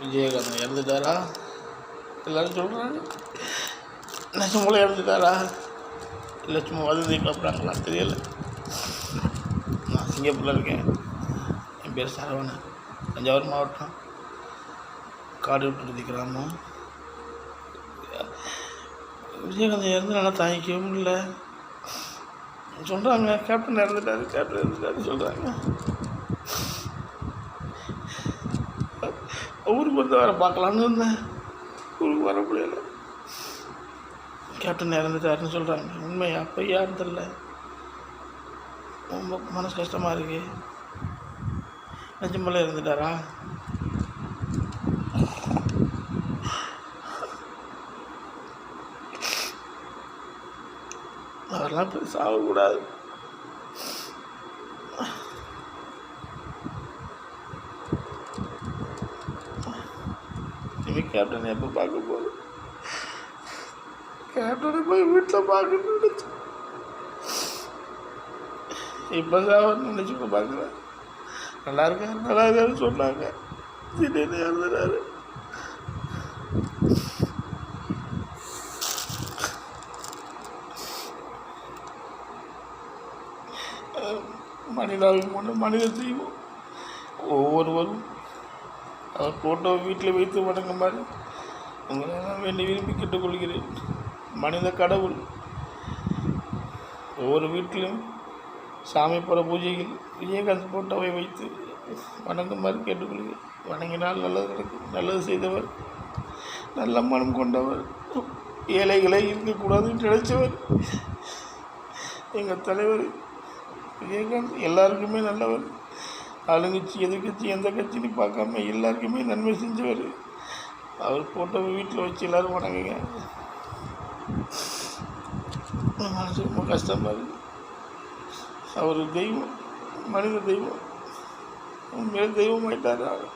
விஜயகாந்த் இறந்துட்டாரா? எல்லாரும் சொல்கிறாங்க நிஜமூலம் இறந்துட்டாரா? இல்லை சும்மா வதந்தி கிளப்புறாங்களா தெரியல. நான் சிங்கப்பூரில் இருக்கேன். என் பேர் சரவணன். தஞ்சாவூர் மாவட்டம். காடு விட்டு கிராமம். விஜயகாந்த் இறந்து நல்லா தாங்கிக்கவே முடியல சொல்கிறாங்க கேப்டன் இறந்துட்டாரு கேப்டன் இறந்துட்டாரு சொல்கிறாங்க ஊருக்கு வந்து வேறு பார்க்கலான்னு இருந்தேன். ஊருக்கு வர முடியல. கேப்டன் இறந்துட்டாருன்னு சொல்கிறாங்க உண்மையா பொய்யான்னு தெரில ரொம்ப மனசு கஷ்டமாக இருக்கு. நிஜமெல்லாம் இறந்துட்டாரா? அதெல்லாம் போய் சாகக்கூடாது இனி கேப்டன் எப்போ பார்க்க போகுது? கேப்டனை போய் வீட்டில் பார்க்கணும்னு நினச்சி இப்போ தான் நினச்சி பார்க்குறேன். நல்லா இருக்காரு நல்லா இருக்காருன்னு சொன்னாங்க. திடீர்னு இறந்துட்டாரு மனிதாபிமானம் மனித தெய்வம் ஒவ்வொருவரும் அவர் ஃபோட்டோ வீட்டில் வைத்து வணங்குமாறு உங்களெல்லாம் வேண்டி விரும்பி கேட்டுக்கொள்கிறேன். மனித கடவுள். ஒவ்வொரு வீட்டிலும் சாமி போகிற பூஜையில் விஜயகாந்த் ஃபோட்டோவை வைத்து வணங்குமாறு கேட்டுக்கொள்கிறேன். வணங்கினால் நல்லது நடக்கும். நல்லது செய்தவர் நல்ல மனம் கொண்டவர் ஏழைகளை இருக்கக்கூடாதுன்னு நினைச்சவர். எங்கள் தலைவர் விஜயகாந்த் எல்லாருக்குமே நல்லவர். ஆளுங்கட்சி எதிர்கட்சி எந்த கட்சின்னு பார்க்காம எல்லாருக்குமே நன்மை செஞ்சவர். அவர் போட்டவங்க வீட்டில் வச்சு எல்லோரும் வணங்குங்க மனசு ரொம்ப கஷ்டமாக இருக்குது அவர் தெய்வம் மனித தெய்வம். உண்மையிலே தெய்வம் ஆகிட்டார் அவர்